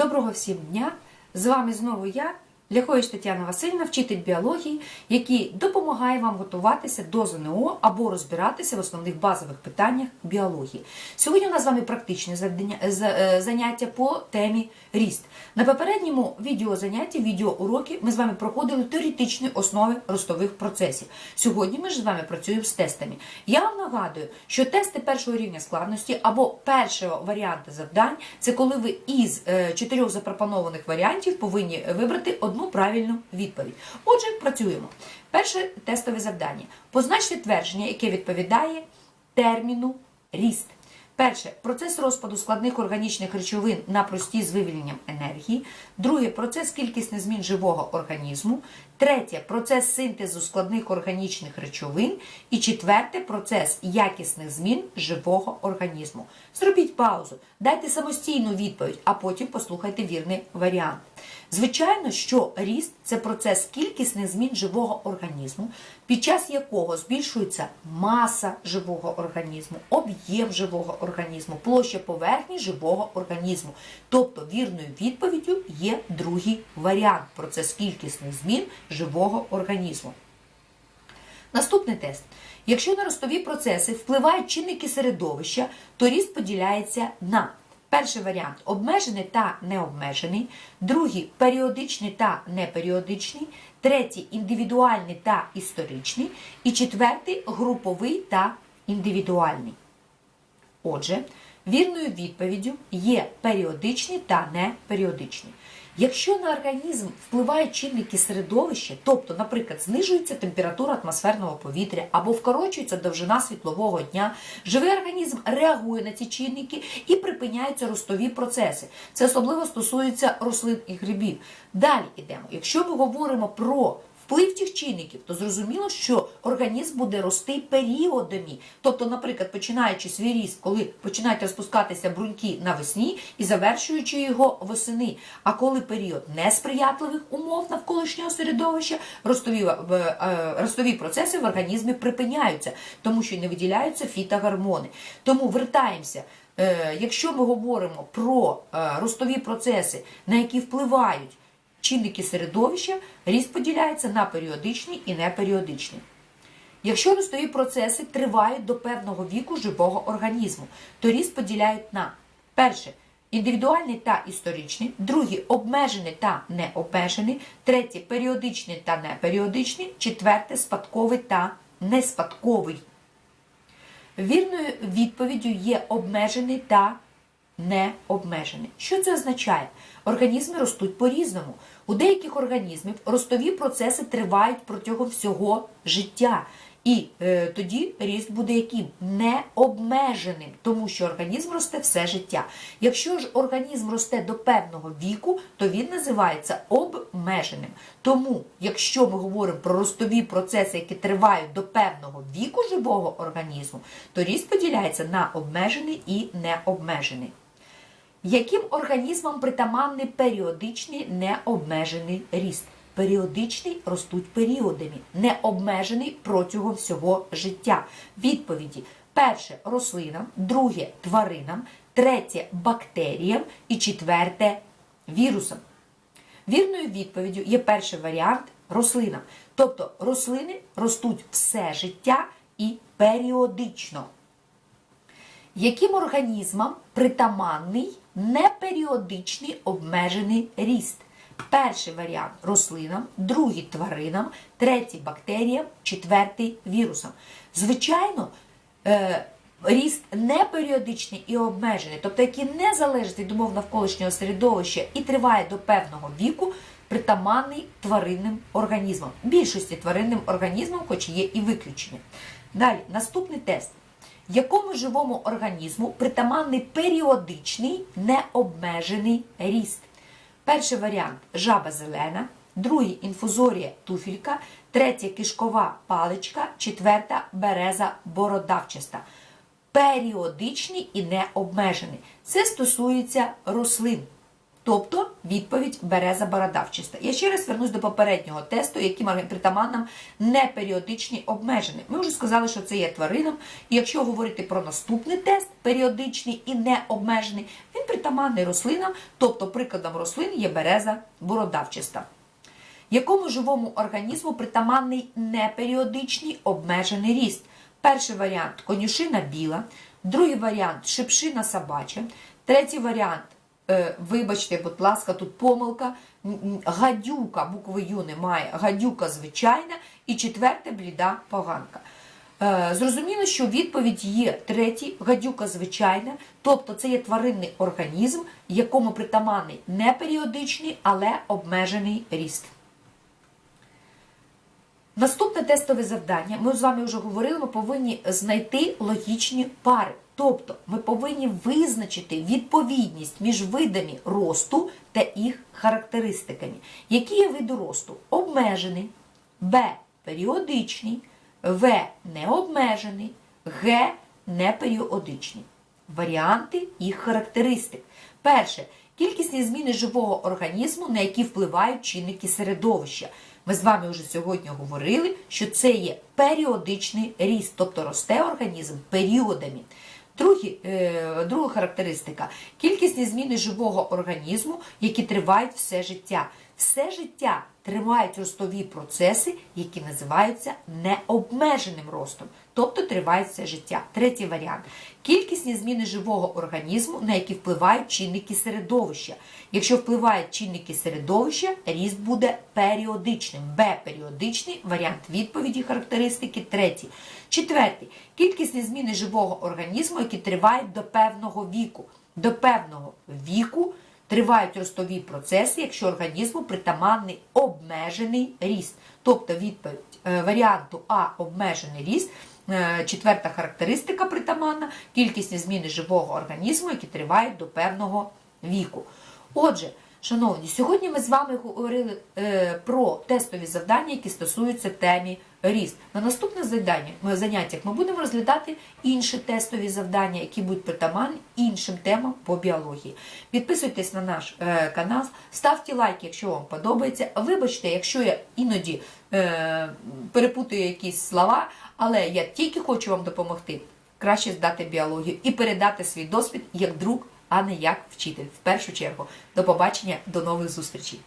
Доброго всім дня! З вами знову я, Ляхович Тетяна Васильівна, вчитель біології, який допомагає вам готуватися до ЗНО або розбиратися в основних базових питаннях біології. Сьогодні у нас з вами практичне е, заняття по темі ріст. На попередньому відеозанятті, відеоуроки ми з вами проходили теоретичні основи ростових процесів. Сьогодні ми ж з вами працюємо з тестами. Я вам нагадую, що тести першого рівня складності або першого варіанту завдань це коли ви із е, чотирьох запропонованих варіантів повинні вибрати одну правильну відповідь. Отже, працюємо. Перше тестове завдання. Позначте твердження, яке відповідає терміну ріст. Перше процес розпаду складних органічних речовин на прості з вивільненням енергії. Друге процес кількісних змін живого організму. Третє процес синтезу складних органічних речовин. І четверте процес якісних змін живого організму. Зробіть паузу, дайте самостійну відповідь, а потім послухайте вірний варіант. Звичайно, що ріст це процес кількісних змін живого організму, під час якого збільшується маса живого організму, об'єм живого організму, площа поверхні живого організму. Тобто вірною відповіддю є другий варіант процес кількісних змін живого організму. Наступний тест. Якщо на ростові процеси впливають чинники середовища, то ріст поділяється на перший варіант обмежений та необмежений, другий періодичний та неперіодичний, третій індивідуальний та історичний, і четвертий груповий та індивідуальний. Отже, вірною відповіддю є періодичні та неперіодичні. Якщо на організм впливають чинники середовища, тобто, наприклад, знижується температура атмосферного повітря або вкорочується довжина світлового дня, живий організм реагує на ці чинники і припиняються ростові процеси. Це особливо стосується рослин і грибів. Далі йдемо. Якщо ми говоримо про вплив цих чинників, то зрозуміло, що організм буде рости періодами. Тобто, наприклад, починаючи свій ріст, коли починають розпускатися бруньки навесні і завершуючи його восени. А коли період несприятливих умов навколишнього середовища, ростові, е, е, ростові процеси в організмі припиняються, тому що не виділяються фітогормони. Тому вертаємося. Е, Якщо ми говоримо про ростові процеси, на які впливають чинники середовища, ріст поділяється на періодичні і неперіодичні. Якщо ростові процеси тривають до певного віку живого організму, то ріст поділяють на перше індивідуальний та історичний, другий обмежений та необмежений, третє періодичний та неперіодичний, четверте спадковий та неспадковий. Вірною відповіддю є обмежений та необмежений. Що це означає? Організми ростуть по-різному. У деяких організмів ростові процеси тривають протягом всього життя. І е, тоді ріст буде яким? Необмеженим, тому що організм росте все життя. Якщо ж організм росте до певного віку, то він називається обмеженим. Тому, якщо ми говоримо про ростові процеси, які тривають до певного віку живого організму, то ріст поділяється на обмежений і необмежений. Яким організмам притаманний періодичний необмежений ріст? Періодичний ростуть періодами, необмежений протягом всього життя. Відповіді: перше рослинам, друге тваринам, третє бактеріям і четверте вірусам. Вірною відповіддю є перший варіант рослинам. Тобто рослини ростуть все життя і періодично. Яким організмам притаманний неперіодичний обмежений ріст? Перший варіант рослинам, другий тваринам, третій бактеріям, четвертий вірусам. Звичайно, е, ріст неперіодичний і обмежений, тобто який не залежить від умов навколишнього середовища і триває до певного віку, притаманний тваринним організмам. Більшості тваринним організмам, хоч є і виключення. Далі, наступний тест. Якому живому організму притаманний періодичний необмежений ріст? Перший варіант жаба зелена, другий інфузорія туфілька, третя кишкова паличка, четверта береза бородавчаста. Періодичний і необмежений. Це стосується рослин. Тобто відповідь береза бородавчиста. Я ще раз вернусь до попереднього тесту, яким притаманнам неперіодичні обмежені. Ми вже сказали, що це є тваринам. І якщо говорити про наступний тест, періодичний і необмежений, він притаманний рослинам, тобто прикладом рослин є береза бородавчиста. Якому живому організму притаманний неперіодичний обмежений ріст? Перший варіант конюшина біла, другий варіант шипшина собача, третій варіант, вибачте, будь ласка, тут помилка, гадюка, букви Ю немає, гадюка звичайна, і четверте бліда поганка. Е, Зрозуміло, що відповідь є третій, гадюка звичайна, тобто це є тваринний організм, якому притаманний неперіодичний, але обмежений ріст. Наступне тестове завдання. Ми з вами вже говорили, ми повинні знайти логічні пари. Тобто ми повинні визначити відповідність між видами росту та їх характеристиками. Які є види росту? Обмежений, Б періодичний, В необмежений, Г неперіодичний. Варіанти їх характеристик. Перше. Кількісні зміни живого організму, на які впливають чинники середовища. Ми з вами вже сьогодні говорили, що це є періодичний ріст, тобто росте організм періодами. Другі, е, друга характеристика кількісні зміни живого організму, які тривають все життя. Все життя тривають ростові процеси, які називаються необмеженим ростом, тобто тривають все життя. Третій варіант кількісні зміни живого організму, на які впливають чинники середовища. Якщо впливають чинники середовища, ріст буде періодичним. Б періодичний варіант відповіді характеристики. Третій. Четвертий. Кількісні зміни живого організму, які тривають до певного віку. До певного віку тривають ростові процеси, якщо організму притаманний обмежений ріст. Тобто відповідь е, варіанту А обмежений ріст. е, Четверта характеристика притаманна кількісні зміни живого організму, які тривають до певного віку. Отже, шановні, сьогодні ми з вами говорили е, про тестові завдання, які стосуються темі ріст. На наступних заняттях ми будемо розглядати інші тестові завдання, які будуть притаманні іншим темам по біології. Підписуйтесь на наш е, канал, ставте лайк, якщо вам подобається. Вибачте, якщо я іноді е, перепутую якісь слова, але я тільки хочу вам допомогти краще здати біологію і передати свій досвід як друг, а не як вчитель. В першу чергу. До побачення, до нових зустрічей.